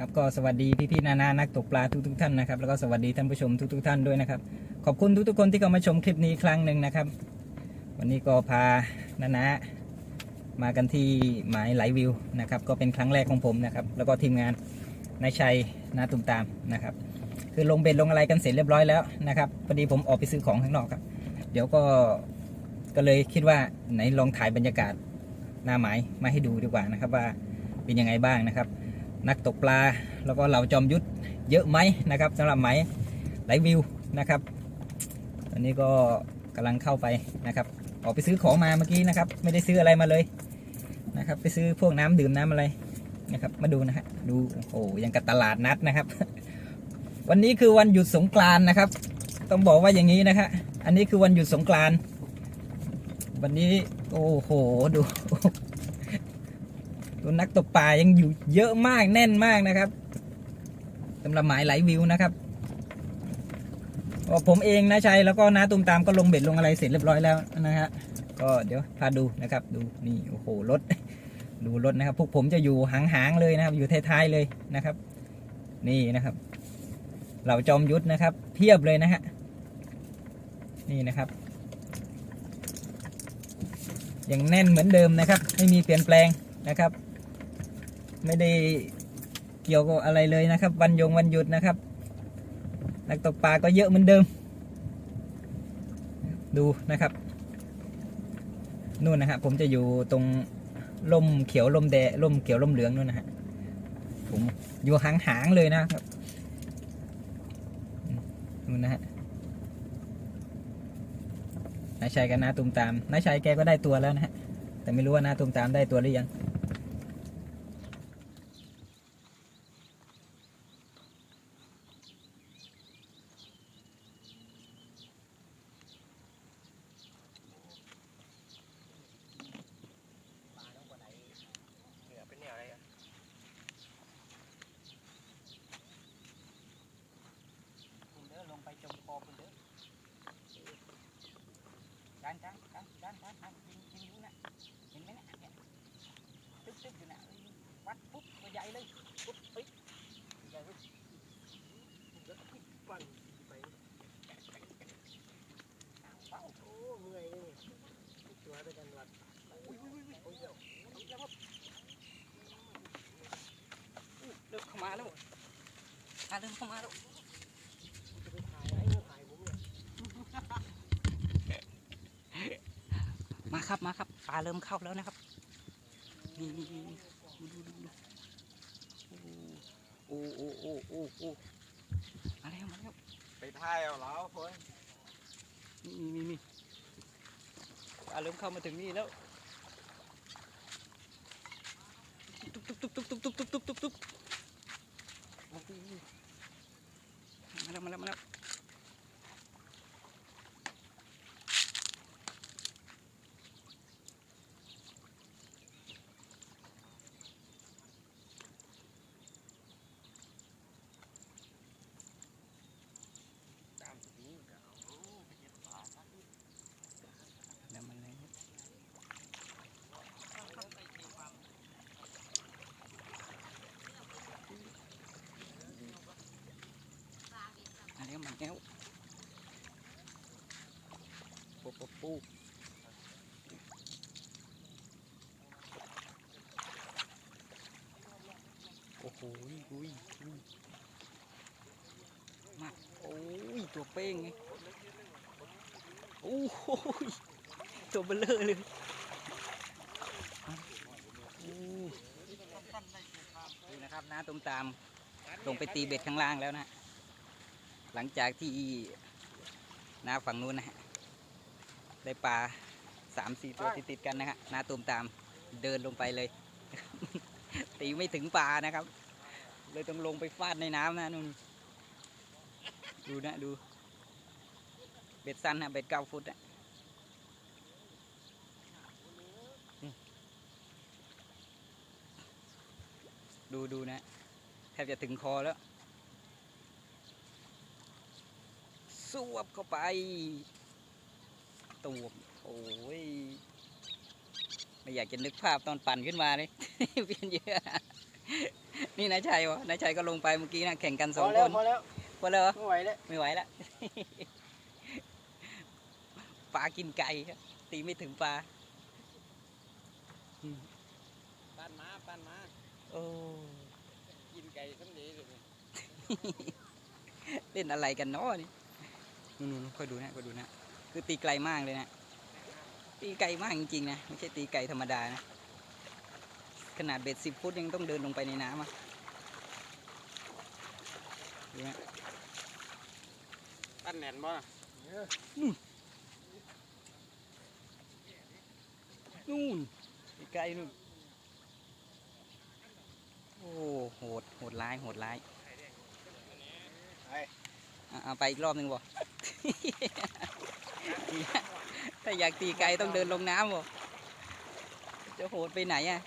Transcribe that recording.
ครับก็สวัสดีพี่ๆนานานักตกปลาทุกๆท่านนะครับแล้วก็สวัสดีท่านผู้ชมทุกๆท่านด้วยนะครับ ขอบคุณทุกๆคนที่เข้ามาชมคลิปนี้ครั้งหนึ่งนะครับ วันนี้ก็พานานามากันที่หมายไหลวิวนะครับก็เป็นครั้งแรกของผมนะครับแล้วก็ทีมงานนายชัยนาตุมตามนะครับ คือลงเบ็ดลงอะไรกันเสร็จเรียบร้อยแล้วนะครับพอดีผมออกไปซื้อของข้างนอกครับ เดี๋ยวก็ก็เลยคิดว่าไหนลองถ่ายบรรยากาศหน้าหมายมาให้ดูดีกว่านะครับว่าเป็นยังไงบ้างนะครับ นักตกปลา แล้วก็เหล่าจอมยุทธเยอะไหมนะครับสำหรับไหมไหลวิวนะครับตอนนี้ก็กำลังเข้าไปนะครับ ออกไปซื้อของมาเมื่อกี้นะครับ ไม่ได้ซื้ออะไรมาเลยนะครับ ไปซื้อพวกน้ำดื่มน้ำอะไรนะครับ มาดูนะฮะดูโอ้โหยังกับตลาดนัดนะครับ วันนี้คือวันหยุดสงกรานนะครับ ต้องบอกว่าอย่างนี้นะฮะอันนี้คือวันหยุดสงกรานวันนี้โอ้โหดู ดูนักตกปลายังอยู่เยอะมากแน่นมากนะครับสำหรับหมายไหลวิวนะครับผมเองนะชัยแล้วก็น้าตุ้มตามก็ลงเบ็ดลงอะไรเสร็จเรียบร้อยแล้วนะฮะก็เดี๋ยวพาดูนะครับ ดูนี่โอ้โหรถ ดูรถนะครับ พวกผมจะอยู่หางๆเลยนะครับ อยู่ท้ายๆเลยนะครับ นี่นะครับ เหล่าจอมยุทธนะครับ เพียบเลยนะฮะนี่นะครับยังแน่นเหมือนเดิมนะครับ ไม่มีเปลี่ยนแปลงนะครับ ไม่ได้เกี่ยวกับอะไรเลยนะครับ วันยงวันหยุดนะครับ นักตกปลาก็เยอะเหมือนเดิม ดูนะครับนู่นนะฮะผมจะอยู่ตรงล่มเขียวล่มแดงล่มเขียวล่มเหลืองนู่นนะฮะผมอยู่หางๆเลยนะครับนู่นนะฮะนายชัยกับนาตุมตามนายชัยแกก็ได้ตัวแล้วนะฮะแต่ไม่รู้ว่านาตุมตามได้ตัวหรือยัง เหนือเป็นแนวอะไรอะ คุณเด้อลงไปจมคอคุณเด้อ ดันดันดันดันดันดันยิงยิงอยู่นะเห็นไหมนะเนี่ยตึ๊บตึ๊บอยู่นะวัดปุ๊บตัวใหญ่เลยปุ๊บเฮ้ยใหญ่เว้ยแล้วปั่นไปเป้าโอ้เมื่อยเลยตัวไปกันวัดโอ้ยโอ้ยโอ้ยเดี๋ยวแล้วเริ่มเข้ามาแล้วอะเริ่มเข้ามาแล้ว จะไปถ่ายไอ้เงถ่ายผมเนี่ย มา ครับมาครับปลาเริ่มเข้าแล้วนะครับนี่นี่นี่ดูดูดูดูโอ้โอ้โอ้โอ้โอ้มาแล้วมาแล้วไปถ่ายเอาแล้วคนนี่นี่นี่ปลาเริ่มเข้ามาถึงนี่แล้ว แล้วมาแล้วปูปูปูโอ้โหอุ้ยอุ้ยมาโอ้ย ตัวเป้งไงโอ้โหยตัวเบลอเลยโอ้นี่นะครับน้าตรงตามลงไปตีเบ็ดข้างล่างแล้วนะ หลังจากที่น้าฝั่งนู้นนะฮะได้ปลาสามสี่ตัวติดๆกันนะฮะน้าตูมตามเดินลงไปเลย ตีไม่ถึงปลานะครับ เลยต้องลงไปฟาดในน้ำนะนู่นดูนะดู เบ็ดสั้นนะเบ็ดเก้าฟุตอะนี่ดูดูนะแทบจะถึงคอแล้ว สวบเข้าไป ตูมโอ้ย ไม่อยากจะนึกภาพตอนปั่นขึ้นมาเลยเปลี่ยนเยอะ นี่นายชัยวะนายชัยก็ลงไปเมื่อกี้นะแข่งกันสพอองแล้ควนพอแล้วพอแล้วเหรอไม่ไหวแล้วไม่ไหวละปลากินไก่ครับตีไม่ถึงปลาปันมาปันมาโอ้กินไก่ทั้งนี้เลยเนี่ยเล่นอะไรกันเนาะนี่ นู่นๆค่อยดูนะค่อยดูนะ คือตีไกลมากเลยนะ ตีไกลมากจริงๆนะ ไม่ใช่ตีไกลธรรมดานะ ขนาดเบ็ดสิบฟุตยังต้องเดินลงไปในน้ำอะดูนะปันแหน่นบ่นู่นไกลนู่นโอ้โหดโหดร้ายโหดร้ายไปอะเอาไปอีกรอบหนึ่งบ่ ถ้าอยากตีไกลต้องเดินลงน้ำบ่จะโหดไปไหนอะ